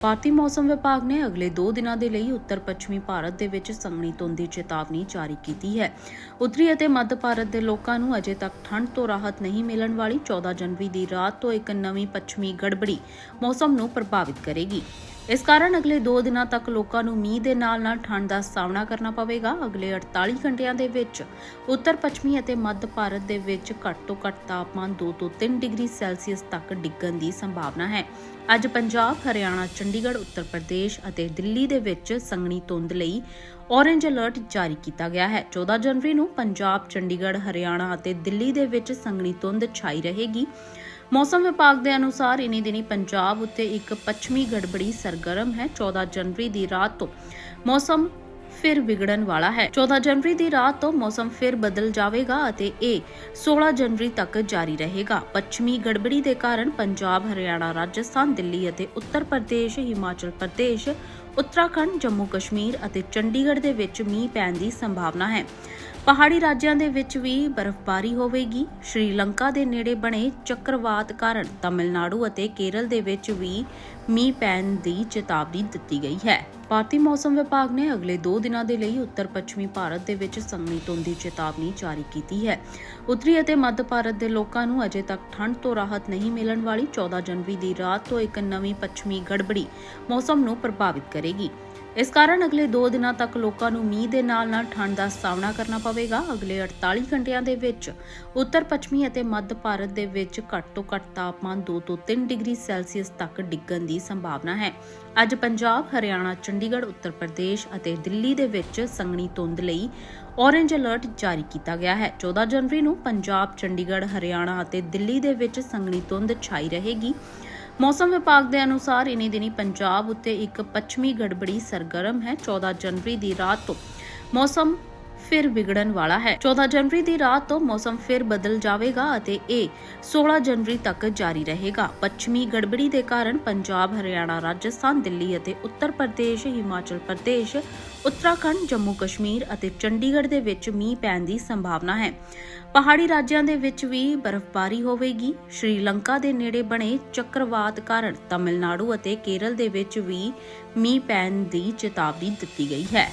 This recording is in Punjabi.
ਭਾਰਤੀ ਮੌਸਮ ਵਿਭਾਗ ਨੇ ਅਗਲੇ 2 ਦਿਨਾਂ ਦੇ ਲਈ ਉੱਤਰ ਪੱਛਮੀ ਭਾਰਤ ਦੇ ਵਿੱਚ ਸੰਘਣੀ ਧੁੰਦ ਦੀ ਚੇਤਾਵਨੀ ਜਾਰੀ ਕੀਤੀ ਹੈ। ਉੱਤਰੀ ਅਤੇ ਮੱਧ ਭਾਰਤ ਦੇ ਲੋਕਾਂ ਨੂੰ ਅਜੇ ਤੱਕ ਠੰਡ ਤੋਂ ਰਾਹਤ ਨਹੀਂ ਮਿਲਣ ਵਾਲੀ 14 ਜਨਵਰੀ ਦੀ ਰਾਤ ਤੋਂ ਇੱਕ ਨਵੀਂ ਪੱਛਮੀ ਗੜਬੜੀ ਮੌਸਮ ਨੂੰ ਪ੍ਰਭਾਵਿਤ ਕਰੇਗੀ। ਇਸ ਕਾਰਨ ਅਗਲੇ 2 ਦਿਨਾਂ ਤੱਕ ਲੋਕਾਂ ਨੂੰ ਮੀਂਹ ਦੇ ਨਾਲ-ਨਾਲ ਠੰਡ ਦਾ ਸਾਹਮਣਾ ਕਰਨਾ ਪਵੇਗਾ। ਅਗਲੇ 48 ਘੰਟਿਆਂ ਦੇ ਵਿੱਚ ਉੱਤਰ ਪੱਛਮੀ ਅਤੇ ਮੱਧ ਭਾਰਤ ਦੇ ਵਿੱਚ ਘੱਟ ਤੋਂ ਘੱਟ ਤਾਪਮਾਨ 2 ਤੋਂ 3 ਡਿਗਰੀ ਸੈਲਸੀਅਸ ਤੱਕ ਡਿੱਗਣ ਦੀ ਸੰਭਾਵਨਾ ਹੈ। ਅੱਜ ਪੰਜਾਬ, ਹਰਿਆਣਾ, ਚੰਡੀਗੜ੍ਹ, ਉੱਤਰ ਪ੍ਰਦੇਸ਼ ਅਤੇ ਦਿੱਲੀ ਦੇ ਵਿੱਚ ਸੰਘਣੀ ਧੁੰਦ ਲਈ ਔਰੇਂਜ ਅਲਰਟ ਜਾਰੀ ਕੀਤਾ ਗਿਆ ਹੈ। 14 ਜਨਵਰੀ ਨੂੰ ਪੰਜਾਬ, ਚੰਡੀਗੜ੍ਹ, ਹਰਿਆਣਾ ਅਤੇ ਦਿੱਲੀ ਦੇ ਵਿੱਚ ਸੰਘਣੀ ਧੁੰਦ ਛਾਈ ਰਹੇਗੀ। ਮੌਸਮ ਵਿਭਾਗ ਦੇ ਅਨੁਸਾਰ ਇਨੀ ਦਿਨੀ ਪੰਜਾਬ ਉੱਤੇ ਇੱਕ ਪੱਛਮੀ ਗੜਬੜੀ ਸਰਗਰਮ ਹੈ। 14 ਜਨਵਰੀ ਦੀ ਰਾਤ ਤੋਂ ਮੌਸਮ ਫਿਰ ਵਿਗੜਨ ਵਾਲਾ ਹੈ। 14 ਜਨਵਰੀ ਦੀ ਰਾਤ ਤੋਂ ਮੌਸਮ ਫਿਰ ਬਦਲ ਜਾਵੇਗਾ ਅਤੇ ਇਹ 16 ਜਨਵਰੀ ਤੱਕ ਜਾਰੀ ਰਹੇਗਾ। ਪੱਛਮੀ ਗੜਬੜੀ ਦੇ ਕਾਰਨ ਪੰਜਾਬ, ਹਰਿਆਣਾ, ਰਾਜਸਥਾਨ, ਦਿੱਲੀ ਅਤੇ ਉੱਤਰ ਪ੍ਰਦੇਸ਼, ਹਿਮਾਚਲ ਪ੍ਰਦੇਸ਼, ਉੱਤਰਾਖੰਡ, ਜੰਮੂ ਕਸ਼ਮੀਰ ਅਤੇ ਚੰਡੀਗੜ੍ਹ ਦੇ ਵਿੱਚ ਮੀਂਹ ਪੈਣ ਦੀ ਸੰਭਾਵਨਾ ਹੈ। ਪਹਾੜੀ ਰਾਜਿਆਂ ਦੇ ਵਿੱਚ ਵੀ ਬਰਫ਼ਬਾਰੀ ਹੋਵੇਗੀ। ਸ਼੍ਰੀਲੰਕਾ ਦੇ ਨੇੜੇ ਬਣੇ ਚੱਕਰਵਾਤ ਕਾਰਨ ਤਮਿਲਨਾਡੂ ਅਤੇ ਕੇਰਲ ਦੇ ਵਿੱਚ ਵੀ ਮੀਂਹ ਪੈਣ ਦੀ ਚੇਤਾਵਨੀ ਦਿੱਤੀ ਗਈ ਹੈ। ਭਾਰਤੀ ਮੌਸਮ ਵਿਭਾਗ ਨੇ ਅਗਲੇ 2 ਦਿਨਾਂ ਦੇ ਲਈ ਉੱਤਰ ਪੱਛਮੀ ਭਾਰਤ ਦੇ ਵਿੱਚ ਸੰਘਣੀ ਧੁੰਦ ਦੀ ਚੇਤਾਵਨੀ ਜਾਰੀ ਕੀਤੀ ਹੈ। ਉੱਤਰੀ ਅਤੇ ਮੱਧ ਭਾਰਤ ਦੇ ਲੋਕਾਂ ਨੂੰ ਅਜੇ ਤੱਕ ਠੰਡ ਤੋਂ ਰਾਹਤ ਨਹੀਂ ਮਿਲਣ ਵਾਲੀ 14 ਜਨਵਰੀ ਦੀ ਰਾਤ ਤੋਂ ਇੱਕ ਨਵੀਂ ਪੱਛਮੀ ਗੜਬੜੀ ਮੌਸਮ ਨੂੰ ਪ੍ਰਭਾਵਿਤ ਕਰੇਗੀ। ਇਸ ਕਾਰਨ ਅਗਲੇ 2 ਦਿਨਾਂ ਤੱਕ ਲੋਕਾਂ ਨੂੰ ਮੀਂਹ ਦੇ ਨਾਲ-ਨਾਲ ਠੰਡ ਦਾ ਸਾਹਮਣਾ ਕਰਨਾ ਪਵੇਗਾ। ਅਗਲੇ 48 ਘੰਟਿਆਂ ਦੇ ਵਿੱਚ ਉੱਤਰ ਪੱਛਮੀ ਅਤੇ ਮੱਧ ਭਾਰਤ ਦੇ ਵਿੱਚ ਘੱਟ ਤੋਂ ਘੱਟ ਤਾਪਮਾਨ 2 ਤੋਂ 3 ਡਿਗਰੀ ਸੈਲਸੀਅਸ ਤੱਕ ਡਿੱਗਣ ਦੀ ਸੰਭਾਵਨਾ ਹੈ। ਅੱਜ ਪੰਜਾਬ, ਹਰਿਆਣਾ, ਚੰਡੀਗੜ੍ਹ, ਉੱਤਰ ਪ੍ਰਦੇਸ਼ ਅਤੇ ਦਿੱਲੀ ਦੇ ਵਿੱਚ ਸੰਘਣੀ ਧੁੰਦ ਲਈ ਔਰੇਂਜ ਅਲਰਟ ਜਾਰੀ ਕੀਤਾ ਗਿਆ ਹੈ। 14 ਜਨਵਰੀ ਨੂੰ ਪੰਜਾਬ, ਚੰਡੀਗੜ੍ਹ, ਹਰਿਆਣਾ ਅਤੇ ਦਿੱਲੀ ਦੇ ਵਿੱਚ ਸੰਘਣੀ ਧੁੰਦ ਛਾਈ ਰਹੇਗੀ। ਮੌਸਮ ਵਿਭਾਗ ਦੇ ਅਨੁਸਾਰ ਇਨੀ ਦਿਨੀ ਪੰਜਾਬ ਉੱਤੇ ਇੱਕ ਪੱਛਮੀ ਗੜਬੜੀ ਸਰਗਰਮ ਹੈ 14 ਜਨਵਰੀ ਦੀ ਰਾਤ ਤੋਂ। ਮੌਸਮ ਫਿਰ ਵਿਗੜਨ ਵਾਲਾ ਹੈ। 14 ਜਨਵਰੀ ਦੀ ਰਾਤ ਤੋਂ ਮੌਸਮ ਫਿਰ ਬਦਲ ਜਾਵੇਗਾ ਅਤੇ ਇਹ 16 ਜਨਵਰੀ ਤੱਕ ਜਾਰੀ ਰਹੇਗਾ। ਪੱਛਮੀ ਗੜਬੜੀ ਦੇ ਕਾਰਨ ਪੰਜਾਬ, ਹਰਿਆਣਾ, ਰਾਜਸਥਾਨ, ਦਿੱਲੀ ਅਤੇ ਉੱਤਰ ਪ੍ਰਦੇਸ਼, ਹਿਮਾਚਲ ਪ੍ਰਦੇਸ਼, ਉੱਤਰਾਖੰਡ, ਜੰਮੂ ਕਸ਼ਮੀਰ ਅਤੇ ਚੰਡੀਗੜ੍ਹ ਦੇ ਵਿੱਚ ਮੀਂਹ ਪੈਣ ਦੀ ਸੰਭਾਵਨਾ ਹੈ। ਪਹਾੜੀ ਰਾਜਿਆਂ ਦੇ ਵਿੱਚ ਵੀ ਬਰਫ਼ਬਾਰੀ ਹੋਵੇਗੀ। ਸ਼੍ਰੀਲੰਕਾ ਦੇ ਨੇੜੇ ਬਣੇ ਚੱਕਰਵਾਤ ਕਾਰਨ ਤਮਿਲਨਾਡੂ ਅਤੇ ਕੇਰਲ ਦੇ ਵਿੱਚ ਵੀ ਮੀਂਹ ਪੈਣ ਦੀ ਚੇਤਾਵਨੀ ਦਿੱਤੀ ਗਈ ਹੈ।